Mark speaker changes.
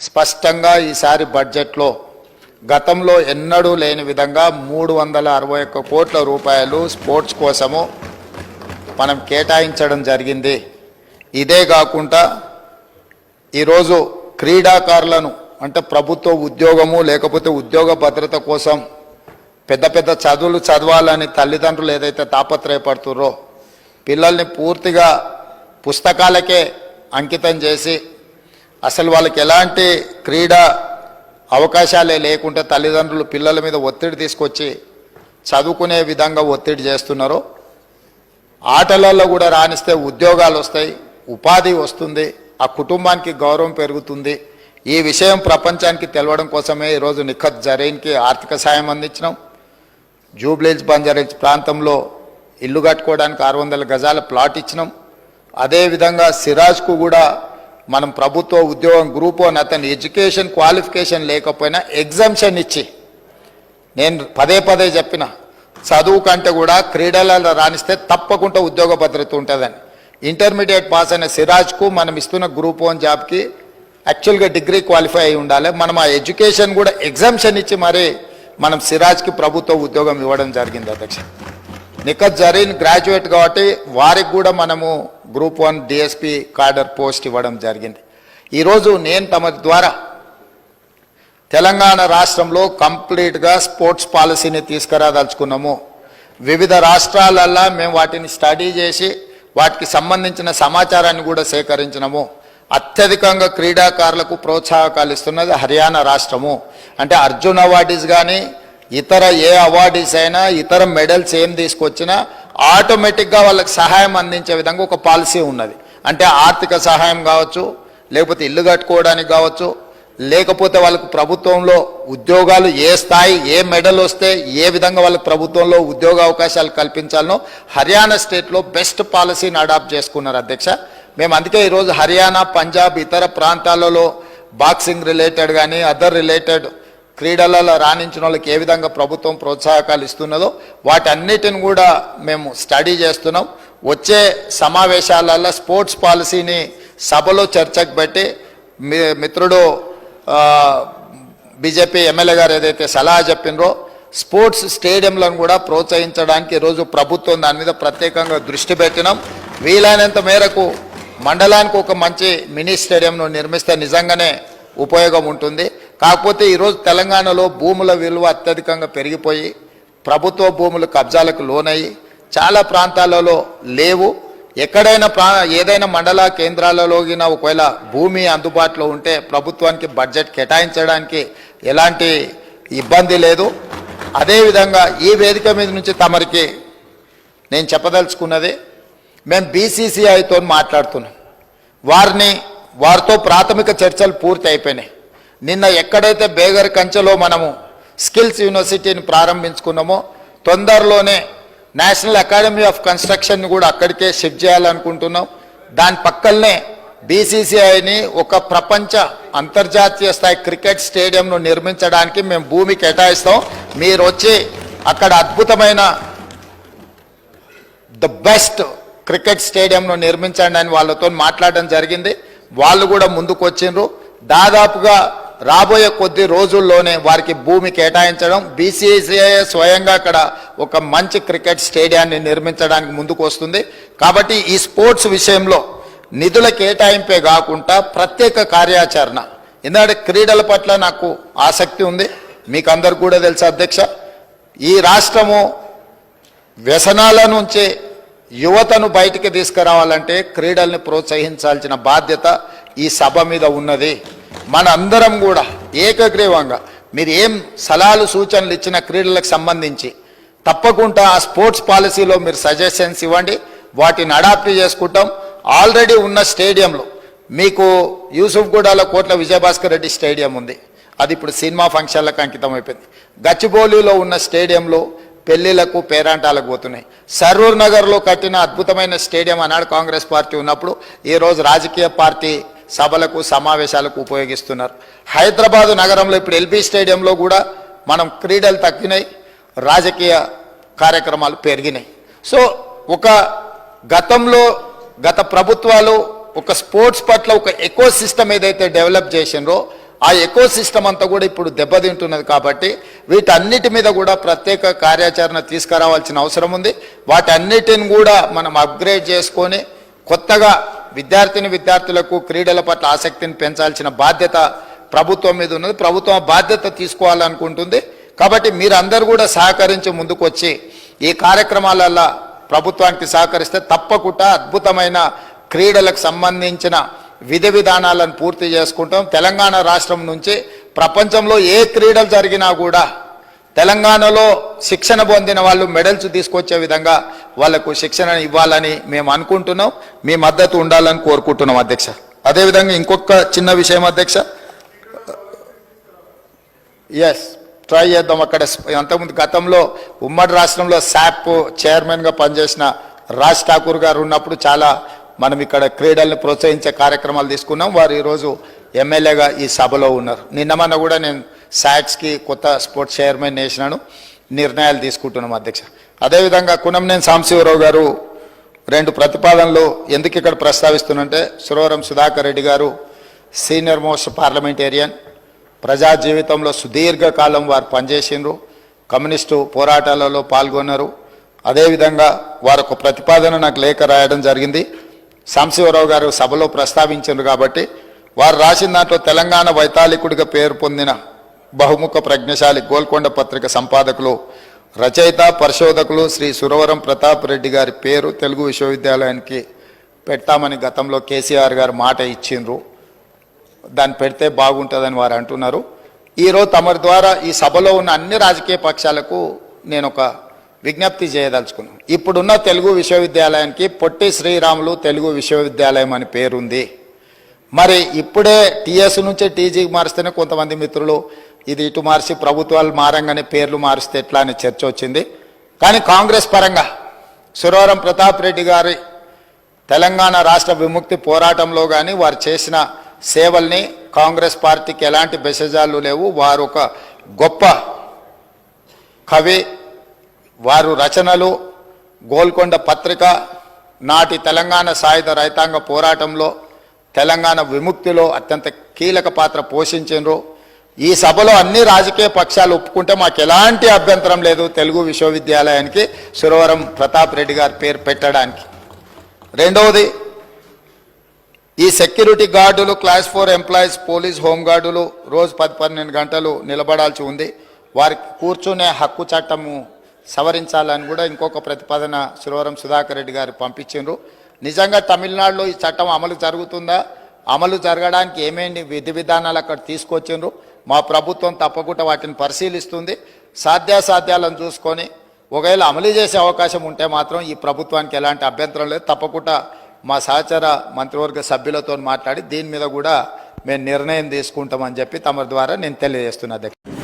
Speaker 1: స్పష్టంగా ఈసారి బడ్జెట్లో గతంలో ఎన్నడూ లేని విధంగా మూడు వందల అరవై ఒక్క కోట్ల రూపాయలు స్పోర్ట్స్ కోసము మనం కేటాయించడం జరిగింది. ఇదే కాకుండా ఈరోజు క్రీడాకారులను అంటే ప్రభుత్వ ఉద్యోగము లేకపోతే ఉద్యోగ భద్రత కోసం పెద్ద పెద్ద చదువులు చదవాలని తల్లిదండ్రులు ఏదైతే తాపత్రయపడుతుర్రో పిల్లల్ని పూర్తిగా పుస్తకాలకే అంకితం చేసి అసలు వాళ్ళకి ఎలాంటి క్రీడా అవకాశాలే లేకుంటే తల్లిదండ్రులు పిల్లల మీద ఒత్తిడి తీసుకొచ్చి చదువుకునే విధంగా ఒత్తిడి చేస్తున్నారు ఆటలలో కూడా రాణిస్తే ఉద్యోగాలు వస్తాయి ఉపాధి వస్తుంది ఆ కుటుంబానికి గౌరవం పెరుగుతుంది. ఈ విషయం ప్రపంచానికి తెలవడం కోసమే ఈరోజు నిఖత్ జరీన్కి ఆర్థిక సాయం అందించినాం. జూబ్లీస్ బంజారీస్ ప్రాంతంలో ఇల్లు కట్టుకోవడానికి ఆరు వందల గజాల ప్లాట్ ఇచ్చినాం. అదేవిధంగా సిరాజ్కు కూడా మనం ప్రభుత్వ ఉద్యోగం గ్రూప్ అని అతని ఎడ్యుకేషన్ క్వాలిఫికేషన్ లేకపోయినా ఎగ్జామ్షన్ ఇచ్చి. నేను పదే పదే చెప్పిన చదువు కంటే కూడా క్రీడలలో రాణిస్తే తప్పకుండా ఉద్యోగ భద్రత ఉంటుందని. ఇంటర్మీడియట్ పాస్ అయిన సిరాజ్కు మనం ఇస్తున్న గ్రూప్ వన్ జాబ్కి యాక్చువల్గా డిగ్రీ క్వాలిఫై అయి ఉండాలి. మనం ఆ ఎడ్యుకేషన్ కూడా ఎగ్జామ్షన్ ఇచ్చి మరి మనం సిరాజ్కి ప్రభుత్వ ఉద్యోగం ఇవ్వడం జరిగింది అధ్యక్ష. నిఖత్ జరీన్ గ్రాడ్యుయేట్ కాబట్టి వారికి కూడా మనము group one DSP cadre post ఇవ్వడం జరిగింది. ఈరోజు నేను తమ ద్వారా తెలంగాణ రాష్ట్రంలో కంప్లీట్గా స్పోర్ట్స్ పాలసీని తీసుకురాదలుచుకున్నాము. వివిధ రాష్ట్రాలల్లో మేము వాటిని స్టడీ చేసి వాటికి సంబంధించిన సమాచారాన్ని కూడా సేకరించినాము. అత్యధికంగా క్రీడాకారులకు ప్రోత్సాహకాలు ఇస్తున్నది హర్యానా రాష్ట్రము. అంటే అర్జున్ అవార్డీస్ కానీ ఇతర ఏ అవార్డీస్ అయినా ఇతర మెడల్స్ ఏం తీసుకొచ్చినా ఆటోమేటిక్గా వాళ్ళకి సహాయం అందించే విధంగా ఒక పాలసీ ఉన్నది. అంటే ఆర్థిక సహాయం కావచ్చు లేకపోతే ఇల్లు కట్టుకోవడానికి కావచ్చు లేకపోతే వాళ్ళకు ప్రభుత్వంలో ఉద్యోగాలు ఏ స్థాయి ఏ మెడల్ వస్తే ఏ విధంగా వాళ్ళకి ప్రభుత్వంలో ఉద్యోగ అవకాశాలు కల్పించాలనో హర్యానా స్టేట్లో బెస్ట్ పాలసీని అడాప్ట్ చేసుకున్నారు అధ్యక్ష. మేము అందుకే ఈరోజు హర్యానా పంజాబ్ ఇతర ప్రాంతాలలో బాక్సింగ్ రిలేటెడ్ కానీ అదర్ రిలేటెడ్ క్రీడలలో రాణించిన వాళ్ళకి ఏ విధంగా ప్రభుత్వం ప్రోత్సాహకాలు ఇస్తున్నదో వాటన్నిటిని కూడా మేము స్టడీ చేస్తున్నాం. వచ్చే సమావేశాలలో స్పోర్ట్స్ పాలసీని సభలో చర్చకు పెట్టి మీ మిత్రుడు బీజేపీ ఎమ్మెల్యే గారు ఏదైతే సలహా చెప్పినరో స్పోర్ట్స్ స్టేడియంలను కూడా ప్రోత్సహించడానికి ఈరోజు ప్రభుత్వం దాని మీద ప్రత్యేకంగా దృష్టి పెట్టినాం. వీలైనంత మేరకు మండలానికి ఒక మంచి మినీ స్టేడియంను నిర్మిస్తే నిజంగానే ఉపయోగం ఉంటుంది. కాకపోతే ఈరోజు తెలంగాణలో భూముల విలువ అత్యధికంగా పెరిగిపోయి ప్రభుత్వ భూములు కబ్జాలకు లోనయ్యి చాలా ప్రాంతాలలో లేవు. ఎక్కడైనా ప్రా ఏదైనా మండల కేంద్రాలలోగిన ఒకవేళ భూమి అందుబాటులో ఉంటే ప్రభుత్వానికి బడ్జెట్ కేటాయించడానికి ఎలాంటి ఇబ్బంది లేదు. అదేవిధంగా ఈ వేదిక మీద నుంచి తమరికి నేను చెప్పదలుచుకున్నది మేము బీసీసీఐతో మాట్లాడుతున్నాం. వారిని వారితో ప్రాథమిక చర్చలు పూర్తి అయిపోయినాయి నిన్న ఎక్కడైతే బేగర్ కంచెలో మనము స్కిల్స్ యూనివర్సిటీని ప్రారంభించుకున్నామో తొందరలోనే నేషనల్ అకాడమీ ఆఫ్ కన్స్ట్రక్షన్ కూడా అక్కడికే షిఫ్ట్ చేయాలనుకుంటున్నాం. దాని పక్కనే బీసీసీఐని ఒక ప్రపంచ అంతర్జాతీయ స్థాయి క్రికెట్ స్టేడియంను నిర్మించడానికి మేము భూమి కేటాయిస్తాం. మీరు వచ్చి అక్కడ అద్భుతమైన ద బెస్ట్ క్రికెట్ స్టేడియంను నిర్మించండి అని వాళ్ళతో మాట్లాడడం జరిగింది. వాళ్ళు కూడా ముందుకు వచ్చిండ్రు దాదాపుగా రాబోయే కొద్ది రోజుల్లోనే వారికి భూమి కేటాయించడం బీసీసీఐ స్వయంగా అక్కడ ఒక మంచి క్రికెట్ స్టేడియాన్ని నిర్మించడానికి ముందుకు వస్తుంది. కాబట్టి ఈ స్పోర్ట్స్ విషయంలో నిధుల కేటాయింపే కాకుండా ప్రత్యేక కార్యాచరణ. ఎందుకంటే క్రీడల పట్ల నాకు ఆసక్తి ఉంది. మీకు అందరు కూడా తెలుసు అధ్యక్ష. ఈ రాష్ట్రము వ్యసనాల నుంచి యువతను బయటికి తీసుకురావాలంటే క్రీడల్ని ప్రోత్సహించాల్సిన బాధ్యత ఈ సభ మీద ఉన్నది. మన అందరం కూడా ఏకగ్రీవంగా మీరు ఏం సలహాలు సూచనలు ఇచ్చిన క్రీడలకు సంబంధించి తప్పకుండా ఆ స్పోర్ట్స్ పాలసీలో మీరు సజెషన్స్ ఇవ్వండి. వాటిని అడాప్ట్ చేసుకుంటాం. ఆల్రెడీ ఉన్న స్టేడియంలో మీకు యూసుఫ్గూడలో కోట్ల విజయభాస్కర్ రెడ్డి స్టేడియం ఉంది. అది ఇప్పుడు సినిమా ఫంక్షన్లకు అంకితం అయిపోయింది. గచ్చిబౌలిలో ఉన్న స్టేడియంలో పెళ్ళిలకు పేరాంటాలకు పోతున్నాయి. సరూర్ నగర్లో కట్టిన అద్భుతమైన స్టేడియం అన్నాడు కాంగ్రెస్ పార్టీ ఉన్నప్పుడు. ఈరోజు రాజకీయ పార్టీ సభలకు సమావేశాలకు ఉపయోగిస్తున్నారు. హైదరాబాదు నగరంలో ఇప్పుడు ఎల్బీ స్టేడియంలో కూడా మనం క్రీడలు తగ్గినాయి రాజకీయ కార్యక్రమాలు పెరిగినాయి. సో ఒక గతంలో గత ప్రభుత్వాలు ఒక స్పోర్ట్స్ పట్ల ఒక ఎకో సిస్టమ్ ఏదైతే డెవలప్ చేసిండ్రో ఆ ఎకో సిస్టమ్ అంతా కూడా ఇప్పుడు దెబ్బతింటున్నది కాబట్టి వీటన్నిటి మీద కూడా ప్రత్యేక కార్యాచరణ తీసుకురావాల్సిన అవసరం ఉంది. వాటన్నిటిని కూడా మనం అప్గ్రేడ్ చేసుకొని కొత్తగా విద్యార్థిని విద్యార్థులకు క్రీడల పట్ల ఆసక్తిని పెంచాల్సిన బాధ్యత ప్రభుత్వం మీద ఉన్నది. ప్రభుత్వం బాధ్యత తీసుకోవాలనుకుంటుంది. కాబట్టి మీరందరూ కూడా సహకరించి ముందుకు వచ్చి ఈ కార్యక్రమాలల్లో ప్రభుత్వానికి సహకరిస్తే తప్పకుండా అద్భుతమైన క్రీడలకు సంబంధించిన విధి విధానాలను పూర్తి చేసుకుంటాం. తెలంగాణ రాష్ట్రం నుంచి ప్రపంచంలో ఏ క్రీడలు జరిగినా కూడా తెలంగాణలో శిక్షణ పొందిన వాళ్ళు మెడల్స్ తీసుకొచ్చే విధంగా వాళ్ళకు శిక్షణ ఇవ్వాలని మేము అనుకుంటున్నాం. మీ మద్దతు ఉండాలని కోరుకుంటున్నాం అధ్యక్ష. అదేవిధంగా ఇంకొక చిన్న విషయం అధ్యక్ష. ఎస్ ట్రై చేద్దాం అక్కడ. అంతకుముందు గతంలో ఉమ్మడి రాష్ట్రంలో శాప్ చైర్మన్గా పనిచేసిన రాజ్ ఠాకూర్ గారు ఉన్నప్పుడు చాలా మనం ఇక్కడ క్రీడల్ని ప్రోత్సహించే కార్యక్రమాలు తీసుకున్నాం. వారు ఈరోజు ఎమ్మెల్యేగా ఈ సభలో ఉన్నారు. నిన్న మొన్న కూడా నేను శాట్స్కి కొత్త స్పోర్ట్స్ చైర్మన్ వేసినాను నిర్ణయాలు తీసుకుంటున్నాం అధ్యక్ష. అదేవిధంగా కునంనేని సాంబశివరావు గారు రెండు ప్రతిపాదనలు ఎందుకు ఇక్కడ ప్రస్తావిస్తున్నంటే సురవరం సుధాకర్ రెడ్డి గారు సీనియర్ మోస్ట్ పార్లమెంటేరియన్ ప్రజా జీవితంలో సుదీర్ఘకాలం వారు పనిచేసిండ్రు కమ్యూనిస్టు పోరాటాలలో పాల్గొన్నారు. అదేవిధంగా వారు ఒక ప్రతిపాదన నాకు లేఖ రాయడం జరిగింది. సాంశివరావు గారు సభలో ప్రస్తావించారు కాబట్టి వారు రాసిన దాంట్లో తెలంగాణ వైతాళికుడిగా పేరు పొందిన బహుముఖ ప్రజ్ఞశాలి గోల్కొండ పత్రిక సంపాదకులు రచయిత పరిశోధకులు శ్రీ సురవరం ప్రతాప్ రెడ్డి గారి పేరు తెలుగు విశ్వవిద్యాలయానికి పెడతామని గతంలో కేసీఆర్ గారు మాట ఇచ్చిండ్రు. దాన్ని పెడితే బాగుంటుందని వారు అంటున్నారు. ఈరోజు తమరి ద్వారా ఈ సభలో ఉన్న అన్ని రాజకీయ పక్షాలకు నేను ఒక విజ్ఞప్తి చేయదలుచుకున్నాను. ఇప్పుడున్న తెలుగు విశ్వవిద్యాలయానికి పొట్టి శ్రీరాములు తెలుగు విశ్వవిద్యాలయం అని పేరుంది. మరి ఇప్పుడే టీఎస్ నుంచి టీజీకి మారిస్తేనే కొంతమంది మిత్రులు ఇది ఇటు మార్చి ప్రభుత్వాలు మారంగానే పేర్లు మారిస్తే ఎట్లా అని చర్చ వచ్చింది. కానీ కాంగ్రెస్ పరంగా సురవరం ప్రతాప్ రెడ్డి గారి తెలంగాణ రాష్ట్ర విముక్తి పోరాటంలో కానీ వారు చేసిన సేవల్ని కాంగ్రెస్ పార్టీకి ఎలాంటి బెసజాలు లేవు. వారు ఒక గొప్ప కవి వారు రచనలు గోల్కొండ పత్రిక నాటి తెలంగాణ సాయుధ రైతాంగ పోరాటంలో తెలంగాణ విముక్తిలో అత్యంత కీలక పాత్ర పోషించారు ఈ సభలో అన్ని రాజకీయ పక్షాలు ఒప్పుకుంటే మాకు ఎలాంటి అభ్యంతరం లేదు తెలుగు విశ్వవిద్యాలయానికి సురవరం ప్రతాప్ రెడ్డి గారి పేరు పెట్టడానికి. రెండవది ఈ సెక్యూరిటీ గార్డులు క్లాస్ ఫోర్ ఎంప్లాయీస్ పోలీస్ హోంగార్డులు రోజు పది పన్నెండు గంటలు నిలబడాల్సి ఉంది. వారికి కూర్చునే హక్కు చట్టము సవరించాలని కూడా ఇంకొక ప్రతిపాదన సురవరం సుధాకర్ రెడ్డి గారు పంపించారు నిజంగా తమిళనాడులో ఈ చట్టం అమలు జరుగుతుందా? అమలు జరగడానికి ఏమేమి విధి విధానాలు అక్కడ తీసుకొచ్చిండ్రు? మా ప్రభుత్వం తప్పకుండా వాటిని పరిశీలిస్తుంది సాధ్యాసాధ్యాలను చూసుకొని ఒకవేళ అమలు చేసే అవకాశం ఉంటే మాత్రం ఈ ప్రభుత్వానికి ఎలాంటి అభ్యంతరం లేదు. తప్పకుండా మా సహచర మంత్రివర్గ సభ్యులతో మాట్లాడి దీని మీద కూడా మేము నిర్ణయం తీసుకుంటామని చెప్పి తమ ద్వారా నేను తెలియజేస్తున్నా. దగ్గర